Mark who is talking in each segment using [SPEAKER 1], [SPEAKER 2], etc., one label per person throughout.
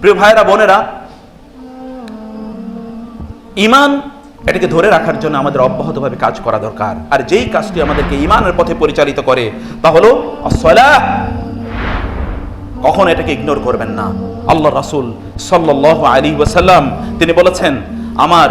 [SPEAKER 1] প্রিয় ভাইরা বোনেরা ইমান এটাকে ধরে রাখার জন্য আমাদের অব্যাহতভাবে কাজ করা দরকার। আর যেই কাজটি আমাদেরকে ইমানের পথে পরিচালিত করে, তা হলো কখন এটাকে ইগনোর করবেন না। আল্লাহ রাসুল সাল্লাল্লাহু আলী ওয়াসাল্লাম, তিনি বলেছেন, আমার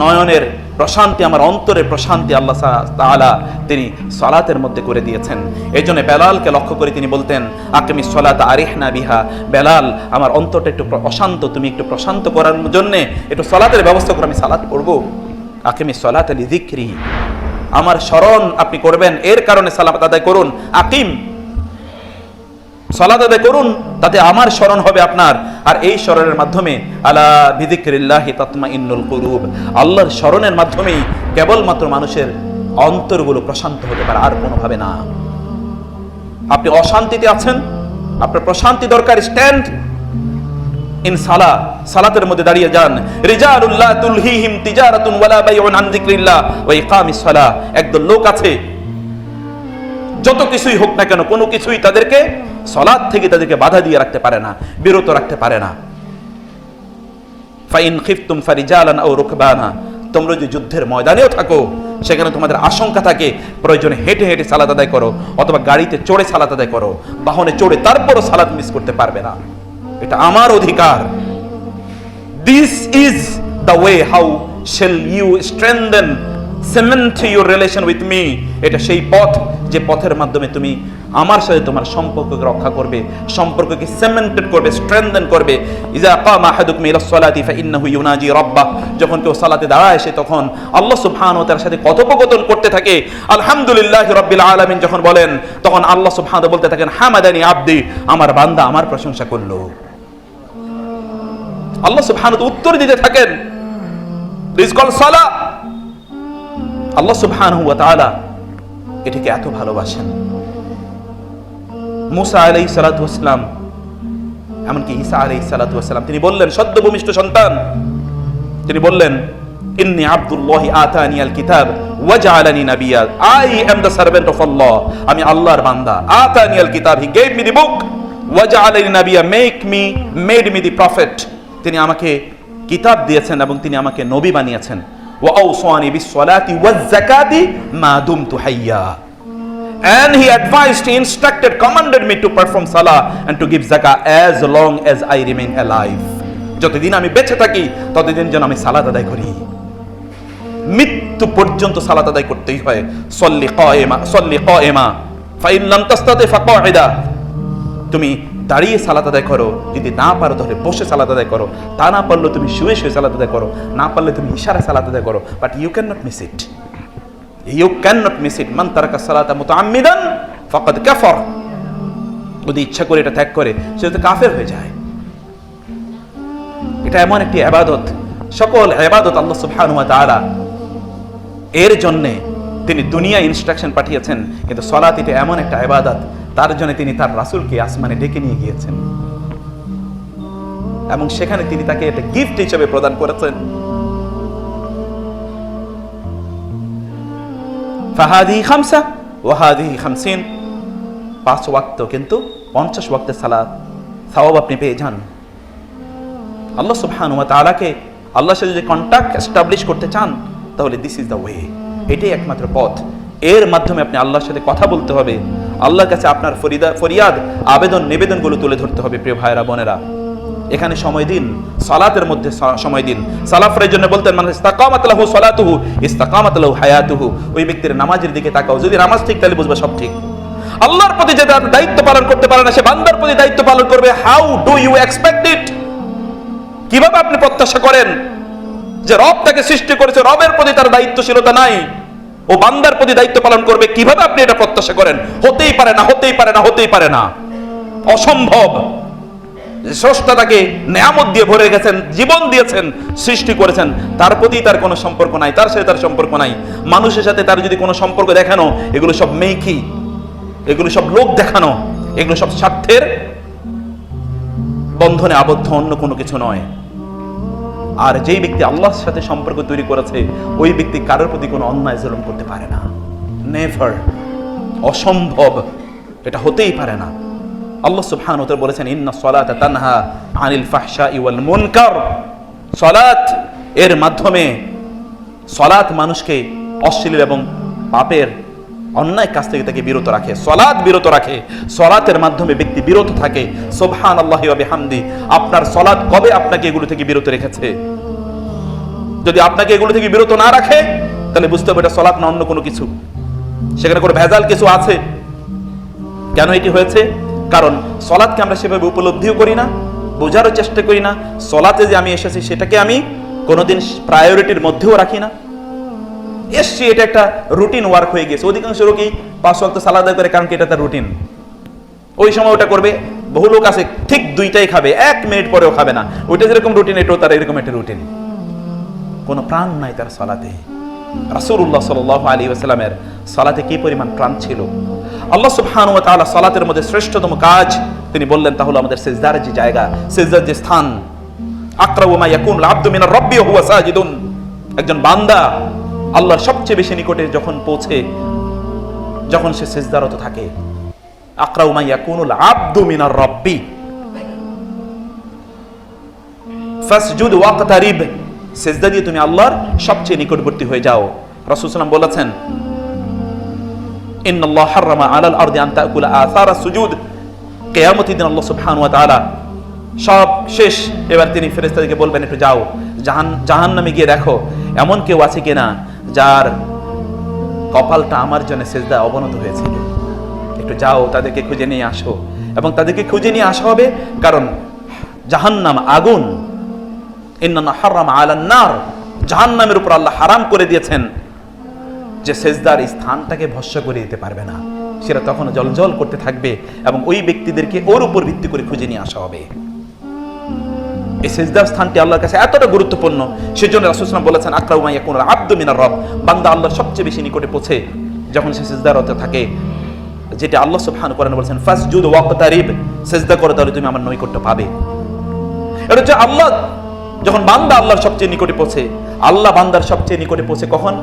[SPEAKER 1] নয়নের প্রশান্তি আমার অন্তরে প্রশান্তি আল্লাহ তাআলা তিনি সলাতের মধ্যে করে দিয়েছেন। এই জন্য বেলালকে লক্ষ্য করে তিনি বলতেন আকিমি সলাত আরিহনা বিহা। বেলাল, আমার অন্তরটা একটু অশান্ত, তুমি একটু প্রশান্ত করার জন্য একটু সলাতের ব্যবস্থা করে, আমি সালাত পড়ব। আকিমি সলাত আলি আমার স্মরণ আপনি করবেন, এর কারণে সালাত আদায় করুন। আকিম সলাত আদায় করুন, তাতে আমার স্মরণ হবে আপনার। আর এই স্মরণের মাধ্যমে, আলা বিদিক্রিল্লাহি তাতমা ইন্নুল কুরুব আল্লাহর স্মরণের মাধ্যমেই কেবলমাত্র মানুষের অন্তরগুলো প্রশান্ত হতে পারে, আর কোনোভাবে না। আপনি অশান্তিতে আছেন, আপনার প্রশান্তি দরকার, স্ট্যান্ড ইন সালা, সালাতের মধ্যে দাঁড়িয়ে যান। রিজালুল্লাহ তুলহিহিম তিজারাতুন ওয়ালা বাইউন আন যিকরিল্লাহ ওয়া ইকামিস সালাহ একদল লোক আছে, যত কিছুই হোক না কেন, কোনো কিছুই তাদেরকে সলাদ থেকে তাদেরকে বাধা দিয়ে রাখতে পারে না, বিরত রাখতে পারে না। ফাইন খিফতুম ফারিজালান আও রুকবানা, তোমরা যদি যুদ্ধের ময়দানেও থাকো, সেখানে তোমাদের আশঙ্কা থাকে, প্রয়োজনে হেঁটে হেঁটে সালাদ আদায় করো, অথবা গাড়িতে চড়ে সালাদ আদায় করো, বাহনে চড়ে তারপরও সালাদ মিস করতে পারবে না। এটা আমার অধিকার। This is the way how shall you strengthen cement your relation with me এটা সেই পথ যে পথের মাধ্যমে তুমি আমার সাথে তোমার সম্পর্ককে রক্ষা করবে, সম্পর্ককে সেমেন্টেড করবে স্ট্রেংথেন করবে। ইজা কাম আহাদুকুম ইলা সলাতি ফাইন্নাহু ইউনাজি রাব্বাহ। যখন কেউ সালাতে দাঁড়ায়, সে তখন আল্লাহ সুবহানাহু তাআলার সাথে কথোপকথন করতে থাকে। আলহামদুলিল্লাহ রাব্বিল আলামিন যখন বলেন, তখন আল্লাহ সুবহানাহু বলতে থাকেন, হামাদানি আব্দি, আমার বান্দা আমার প্রশংসা করল। আল্লাহ সুবহানাহু উত্তর দিতে থাকেন দিস কল সালা আল্লাহ সুবহানাহু ওয়া তাআলা এটাকে এত ভালোবাসেন। মুসা আলাইহিস সালাতু ওয়াসসালাম এমনকি ঈসা আলাইহিস সালাতু ওয়াসসালাম তিনি বললেন সদ্য ভূমিষ্ঠ সন্তান, তিনি বললেন, ইন্নি আব্দুল্লাহি আতানি আল কিতাব ওয়াজআলানি নাবিয়্যা I am the servant of Allah, আমি আল্লাহর বান্দা, আতানি আল কিতাব, he gave me the book ওয়াজআলানি নাবিয়্যা make me, made me the prophet. তিনি আমাকে কিতাব দিয়েছেন এবং তিনি আমাকে নবী বানিয়েছেন। সালাতি ওয়াজ যাকাতি মা দুমতু হাইয়া And he advised, he instructed, commanded me to perform salah and to give zakah as long as I remain alive. যতদিন আমি বেঁচে থাকি ততদিন যেন আমি সালাত আদায় করি। মৃত্যু পর্যন্ত সালাত আদায় করতেই হয়। সল্লি কায়েমা সল্লি কায়েমা। ফাইন লাম তাস্তাতে ফাকাইদা তুমি দাঁড়িয়ে সালাত আদায় করো। যদি না পারো তাহলে বসে সালাত আদায় করো। তা না পারলে তুমি শুয়ে শুয়ে সালাত আদায় করো। না পারলে তুমি ইশারা সালাত আদায় করো। But you can not miss it you can not miss it মান তারাকা সালাতা মুতাআম্মিদান, ফাকাদ কাফার। যদি ইচ্ছা করে এটা ত্যাগ করে, সে তো কাফের হয়ে যায়। এটা এমন একটি আবাদত। সকল আবাদত আল্লাহ সুবহানাহু ওয়া তাআলা এর জন্যে তিনি দুনিয়া ইনস্ট্রাকশন পাঠিয়েছেন। কিন্তু সলাত এটা এমন একটা আবাদত তার জন্য তিনি তার রাসূলকে আসমানে ডেকে নিয়ে গিয়েছেন। এবং সেখানে তিনি তাকে একটা গিফট হিসেবে প্রদান করেছেন। ফাহাদি খামসা ওয়াহাদি খামসিন, পাঁচ ওয়াক্ত কিন্তু পঞ্চাশ ওয়াক্তের সালাদ সওয়াব আপনি পেয়ে যান। আল্লাহ সুবহান ওয়া আল্লাহর সাথে যদি কন্টাক্ট এস্টাবলিশ করতে চান, তাহলে দিস ইজ দ্য ওয়ে এটাই একমাত্র পথ। এর মাধ্যমে আপনি আল্লাহর সাথে কথা বলতে হবে। আল্লাহর কাছে আপনার ফরিদা, ফরিয়াদ, আবেদন, নিবেদনগুলো তুলে ধরতে হবে, প্রিয় ভাইরা বোনেরা। এখানে সময় দিন, সালাতের মধ্যে সময় দিন। সালাফের জন্য বলতেন মানে ইস্তাকামাত লাহু সালাতুহু, ইস্তাকামাত লাহু হায়াতুহু। ওই ব্যক্তির নামাজের দিকে তাকাও। যদি নামাজ ঠিক, তাহলে বুঝবে সব ঠিক। আল্লাহর প্রতি যে দায়িত্ব পালন করতে পারে না, সে বান্দার প্রতি দায়িত্ব পালন করবে। How do you expect it কীভাবে আপনি প্রত্যাশা করেন যে রব তাকে সৃষ্টি করেছে? রবের প্রতি তার দায়িত্বশীলতা নাই। ও বান্দার প্রতি দায়িত্ব পালন করবে, কীভাবে আপনি এটা প্রত্যাশা করেন? হতেই পারে না, হতেই পারে না, হতেই পারে না। অসম্ভব। স্রষ্টা তাকে নেয়ামত দিয়ে ভরে গেছেন জীবন দিয়েছেন, সৃষ্টি করেছেন, তার প্রতি তার কোনো সম্পর্ক নাই, তার সাথে তার সম্পর্ক নাই। মানুষের সাথে তার যদি কোনো সম্পর্ক দেখানো, এগুলো সব মেইকি, এগুলো সব লোক দেখানো, এগুলো সব স্বার্থের বন্ধনে আবদ্ধ, অন্য কোনো কিছু নয়। আর যেই ব্যক্তি আল্লাহর সাথে সম্পর্ক তৈরি করেছে, ওই ব্যক্তি কারোর প্রতি কোনো অন্যায় জুলুম করতে পারে না। নেভার অসম্ভব। এটা হতেই পারে না। আল্লাহ সুবহানাহু ওয়া তাআলা বলেছেন, ইন্না সলাতা তানহা আনিল ফাহশাই ওয়াল মুনকার। সলাত এর মাধ্যমে সলাত মানুষকে অশ্লীল এবং পাপের অন্যায় কাজ থেকে তাকে বিরত রাখে, সলাৎ বিরত রাখে। সলাতের মাধ্যমে ব্যক্তি বিরত থাকে। সোবহান আল্লাহ হামদি আপনার সলাৎ কবে আপনাকে এগুলো থেকে বিরত রেখেছে? যদি আপনাকে এগুলো থেকে বিরত না রাখে, তাহলে বুঝতে হবে এটা সলাৎ না অন্য কোনো কিছু। সেখানে কোনো ভেজাল কিছু আছে? কেন এটি হয়েছে? কারণ সলাৎকে আমরা সেভাবে উপলব্ধিও করি না, বোঝারও চেষ্টা করি না। সলাতে যে আমি এসেছি, সেটাকে আমি কোনোদিন প্রায়োরিটির মধ্যেও রাখি না। এসছি, এটা একটা রুটিন ওয়ার্ক হয়ে গেছে। অধিকাংশ লোকই পাঁচ ওয়াক্ত সালাদ করে, কারণ কি এটা তার রুটিন ওই সময় ওটা করবে, বহু লোক আছে, ঠিক দুইটাই খাবে, এক মিনিট পরেও খাবে না। ওইটা যেরকম রুটিন এটাও তার এরকম একটা রুটিন কোনো প্রাণ নাই তার সালাতে। রাসূলুল্লাহ সাল্লাল্লাহু আলী ওয়াসাল্লামের সালাতে কি পরিমাণ প্রাণ ছিল? আল্লাহ সুবহানাহু ওয়া তাআলা সালাতের মধ্যে শ্রেষ্ঠতম কাজ, তিনি বললেন, তাহলে আমাদের সিজদার যে জায়গা, সিজদার যে স্থান, আকরাবু মা ইয়াকুনুল আবদু মিনার রাব্বি ওয়া হুয়া সাজিদুন। একজন বান্দা আল্লাহর সবচেয়ে বেশি নিকটে যখন পৌঁছে, যখন সে সিজদারত থাকে আবদু মিনার রাব্বি। ফাসজুদ ওয়াকতারিব। সেজদা দিয়ে তুমি আল্লাহর সবচেয়ে নিকটবর্তী হয়ে যাও। রাসূল সাল্লাল্লাহু বলেছেন, ইন্নাল্লাহ হাররামা আলাল আরদি আন তাকুলা আসারা সুজুদ। কিয়ামতের দিন আল্লাহ সুবহানাহু ওয়া তাআলা সব শেষ। এবার তিনি ফেরেশতাদেরকে বলবেন, একটু যাও। জাহান জাহান্নামে গিয়ে দেখো, এমন কেউ আছে কিনা? যার কপালটা আমার জন্য সেজদা অবনত হয়েছিল। একটু যাও, তাদেরকে খুঁজে নিয়ে আসো। এবং তাদেরকে খুঁজে নিয়ে আসা হবে কারণ জাহান্নাম আগুন। ইন্নানা হারাম আলান্নার জাহান্নামের উপর আল্লাহ হারাম করে দিয়েছেন যে সেজদার স্থানটাকে ভস্য করে দিতে পারবে না। সেটা তখন জলজল করতে থাকবে এবং ওই ব্যক্তিদেরকে ওর উপর ভিত্তি করে খুঁজে নিয়ে আসা হবে। এই সেজদার স্থানটি আল্লাহর কাছে এতটা গুরুত্বপূর্ণ। সেজন্য রাসূলুল্লাহ বলেছেন আকরাউমা ইয়াকুন আব্দু মিনার রব। বান্দা আল্লাহর সবচেয়ে বেশি নিকটে পৌঁছে যখন সে সেজদারতে থাকে, যেটা আল্লাহ সুবহানাহু করেন বলেছেন, ফাসজুদ ওয়াকতারিব। সেজদা করো, তাহলে তুমি আমার নৈকট্য পাবে। এটা হচ্ছে আল্লাহ, যখন বান্দা আল্লাহর সবচেয়ে নিকটে পৌঁছে, আল্লাহ বান্দার সবচেয়ে নিকটে পৌঁছে কখন?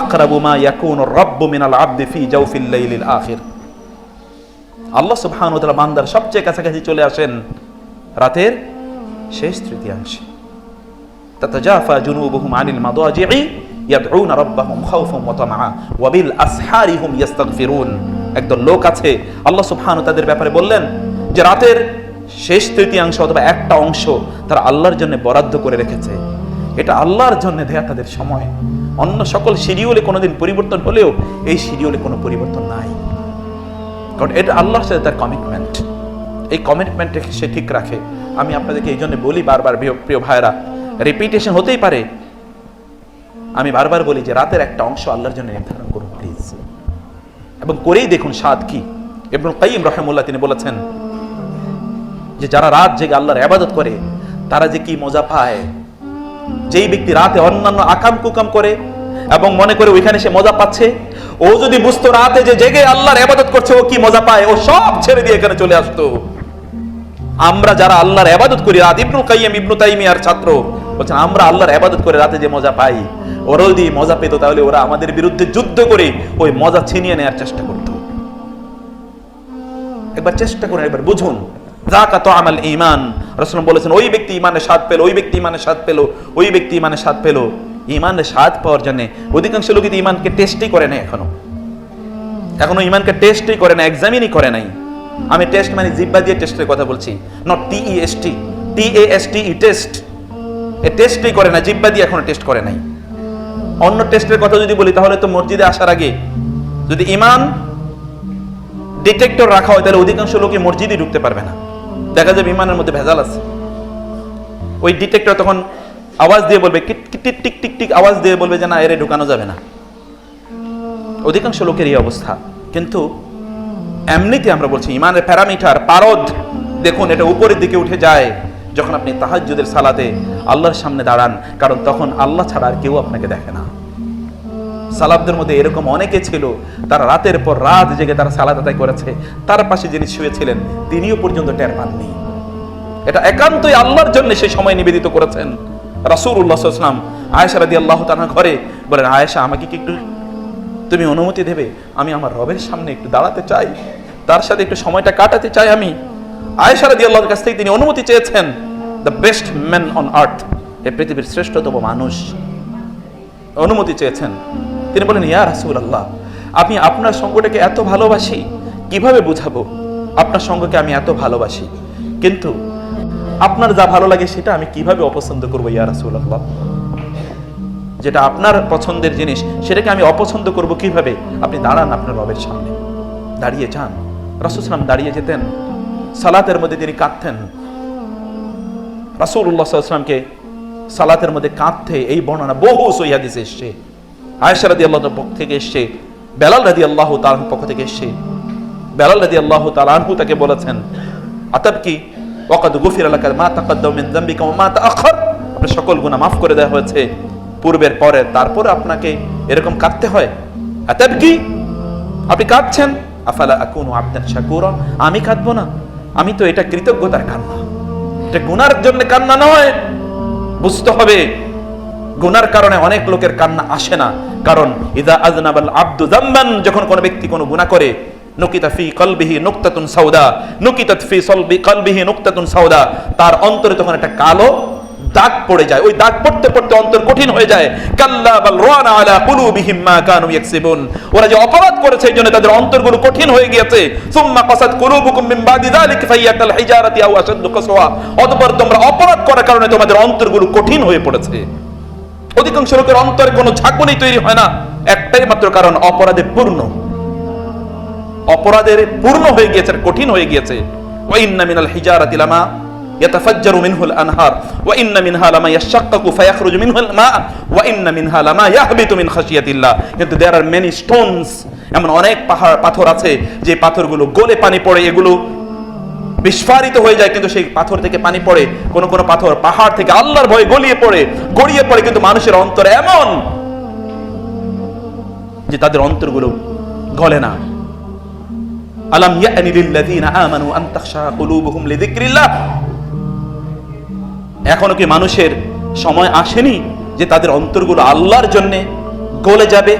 [SPEAKER 1] আকরাবু মা ইয়াকুনু রাব্বু মিনাল আবদি ফি জাওফিল লাইলিল আখির। আল্লাহ সুবহানাহু ওয়া তাআলা বান্দার সবচেয়ে কাছাকাছি চলে আসেন রাতের শেষ তৃতীয়াংশে। মাদাজি'i ইয়াদউনা রাব্বাহুম খাউফান ওয়া তামআ ওয়া বিল আসহারি হুম ইস্তাগফিরুন একদল লোক আছে, আল্লাহ সুবহানাহু তাদের ব্যাপারে বললেন যে রাতের শেষ তৃতীয়াংশ অথবা একটা অংশ তারা আল্লাহর জন্য বরাদ্দ করে রেখেছে। এটা আল্লাহর জন্য দেয়া তাদের সময়। অন্য সকল শিডিউলে কোনোদিন পরিবর্তন হলেও এই শিডিউলে কোনো পরিবর্তন নাই। কারণ এটা আল্লাহর সাথে তার কমিটমেন্ট এই কমিটমেন্টটাকে সে ঠিক রাখে? আমি আপনাদেরকে এই জন্য বলি বারবার, প্রিয় ভাইরা রিপিটেশন হতেই পারে। আমি বারবার বলি যে রাতের একটা অংশ আল্লাহর জন্য নির্ধারণ করুন প্লিজ এবং করেই দেখুন স্বাদ কি। এবং কাইম রহমুল্লাহ তিনি বলেছেন যে যারা রাত জেগে আল্লাহর আবাদত করে, তারা যে কি মজা পায়। যেই ব্যক্তি রাতে অন্যান্য আকাম কুকাম করে এবং মনে করে ওইখানে সে মজা পাচ্ছে, ও যদি বুঝতো রাতে যে জেগে আল্লাহর আবাদত করছে, ও কি মজা পায়? ও সব ছেড়ে দিয়ে এখানে চলে আসতো। আমরা যারা আল্লাহর আবাদত করি, রাত ইবনু কাইয়্যিম, ইবনু তাইমিয়ার ছাত্র, বলছেন, আমরা আল্লাহর আবাদত করে রাতে যে মজা পাই ওরা যদি মজা পেত, তাহলে ওরা আমাদের বিরুদ্ধে যুদ্ধ করে ওই মজা ছিনিয়ে নেওয়ার চেষ্টা করতো। একবার চেষ্টা করুন, একবার বুঝুন। জাকা তো আমাল ইমান রসুল বলেছেন, ওই ব্যক্তি ইমানের স্বাদ পেল, ওই ব্যক্তি ইমানের স্বাদ পেল, ওই ব্যক্তি ইমানের স্বাদ পেল। ইমানের স্বাদ পাওয়ার জন্য অধিকাংশ লোক ইমানকে টেস্টই করে না এখনও। এখনও ইমানকে টেস্টই করে না এক্সামিনই করে নাই। আমি টেস্ট মানে জিব্বা দিয়ে টেস্টের কথা বলছি not T E S T T A S T E test এ টেস্টই করে না, জিব্বা দিয়ে এখনও টেস্ট করে নাই। অন্য টেস্টের কথা যদি বলি, তাহলে তো মসজিদে আসার আগে যদি ইমান ডিটেক্টর রাখা হয়, তাহলে অধিকাংশ লোকই মসজিদে ঢুকতে পারবে না। দেখা যাবে বিমানের মধ্যে ভেজাল আছে। ওই ডিটেক্টর তখন আওয়াজ দিয়ে বলবে, টিক টিক টিক টিক আওয়াজ দিয়ে বলবে যে না, এরে ঢুকানো যাবে না। অধিকাংশ লোকের এই অবস্থা। কিন্তু এমনিতে আমরা বলছি, ইমানের প্যারামিটার, পারদ, দেখুন এটা উপরের দিকে উঠে যায়, যখন আপনি তাহাজ্জুদের সালাতে আল্লাহর সামনে দাঁড়ান, কারণ তখন আল্লাহ ছাড়া আর কেউ আপনাকে দেখে না। সালাবদের মধ্যে এরকম অনেকে ছিল, তারা রাতের পর রাত জেগে তারা সালাদ আদায় করেছে, তার পাশে যিনি শুয়েছিলেন, তিনিও পর্যন্ত টের পাননি। এটা একান্তই আল্লাহর জন্য সেই সময় নিবেদিত করেছেন। রাসুল রাসূলুল্লাহ আয়েশা রাদি আল্লাহ তার ঘরে বলেন, আয়েশা, আমাকে কি একটু তুমি অনুমতি দেবে, আমি আমার রবের সামনে একটু দাঁড়াতে চাই। তার সাথে একটু সময়টা কাটাতে চাই আমি। আয়েশা রাদি আল্লাহর কাছ থেকে তিনি অনুমতি চেয়েছেন the best man on earth এ পৃথিবীর শ্রেষ্ঠতম মানুষ। অনুমতি চেয়েছেন। তিনি বলেন, ইয়া রাসুল আল্লাহ আমি আপনার সঙ্গটাকে এত ভালোবাসি, কীভাবে বুঝাবো? আপনার সঙ্গকে আমি এত ভালোবাসি। কিন্তু আপনার যা ভালো লাগে সেটা আমি কীভাবে অপছন্দ করব, ইয়া রাসুল আল্লাহ যেটা আপনার পছন্দের জিনিস, সেটাকে আমি অপছন্দ করব কীভাবে? আপনি দাঁড়ান আপনার রবের সামনে। দাঁড়িয়ে যান। রাসুসলাম দাঁড়িয়ে যেতেন। সালাতের মধ্যে তিনি কাঁদতেন। রাসুল্লাহ সাল্লামকে সালাতের মধ্যে কাঁদতে এই বর্ণনা বহু সৈয়াদিস এসছে। আয়েশা রাদি আল্লাহ পক্ষ থেকে এসছে। বেলাল রাদি আল্লাহ তার পক্ষ থেকে এসছে। বেলাল রাদি আল্লাহ তালানহু তাকে বলেছেন আতাব কি ওয়াকাদ গুফির এলাকার মা তাকাদ্দাম মিন যামবিকা ওয়া মা তাআখার? আপনার সকল গুনাহ মাফ করে দেওয়া হয়েছে। পূর্বের পরে, তারপরে আপনাকে এরকম কাঁদতে হয়? আতাব কি? আপনি কাঁদছেন? আফালা আকুনু আবদান শাকুরা আমি কাঁদবো না। আমি তো এটা কৃতজ্ঞতার কান্না। এটা গুনার জন্য কান্না নয়। বুঝতে হবে, গুনার কারণে অনেক লোকের কান্না আসে না। কারণ, ইদা আজনাবাল আব্দু জাম্বান, যখন কোনো ব্যক্তি কোনো গুনাহ করে, নুকিতা ফি কলবিহি নুক্তাতুন সাউদা, নুকিতাত ফি সলবি কলবিহি নুক্তাতুন সাউদা, তার অন্তরে তখন একটা কালো দাগ পড়ে যায়। ওই দাগ পড়তে পড়তে অন্তর কঠিন হয়ে যায়। কাল্লা বাল রানা আলা কুলুবিহিম মা কানু ইয়াকসিবুন। ওরা যে অপরাধ করেছে, এই জন্য তাদের অন্তরগুলো কঠিন হয়ে গিয়েছে। সুম্মা কাসাত কুলুবুকুম মিন বাদি যালিকা ফাইয়াকাল হিজারাতি আও আশাদ্দু কাসওয়া। অতঃপর তোমরা অপরাধ করার কারণে তোমাদের অন্তরগুলো কঠিন হয়ে পড়েছে। অধিকাংশ লোকের অন্তরে কোনো ঝাঁকুনি তৈরি হয় না। একটাই মাত্র কারণ, অপরাধে পূর্ণ। অপরাধের পূর্ণ হয়ে গিয়েছে, কঠিন হয়ে গিয়েছে। ওয়াইন্না মিনাল হিজারাতি লামা আনহার। ওয়া ইন্না মিনহা লামা ইয়াশাক্কাকু ফায়াখরুজু মিনহুল মা ওয়া ইন্না মিনহা লামা ইয়াহবিতু মিন খাশিয়াতিল্লাহ। কিন্তু দেয়ার আর মেনি স্টোনস এমন অনেক পাহাড়, পাথর আছে, যে পাথরগুলো গলে পানি পড়ে, এগুলো বিস্ফারিত হয়ে যায়, কিন্তু সেই পাথর থেকে পানি পড়ে, কোন কোন পাথর পাহাড় থেকে আল্লাহর ভয়ে গলিয়ে পড়ে, গড়িয়ে পড়ে, কিন্তু মানুষের অন্তর এমন যে তাদের অন্তরগুলো গলে না। আলাম ইয়ানি লিল্লাযীনা আমানু আন তাখশা কুলুবুহুম লিযিকরিল্লাহ। এখনও কি মানুষের সময় আসেনি যে তাদের অন্তরগুলো আল্লাহর জন্যে গলে যাবে?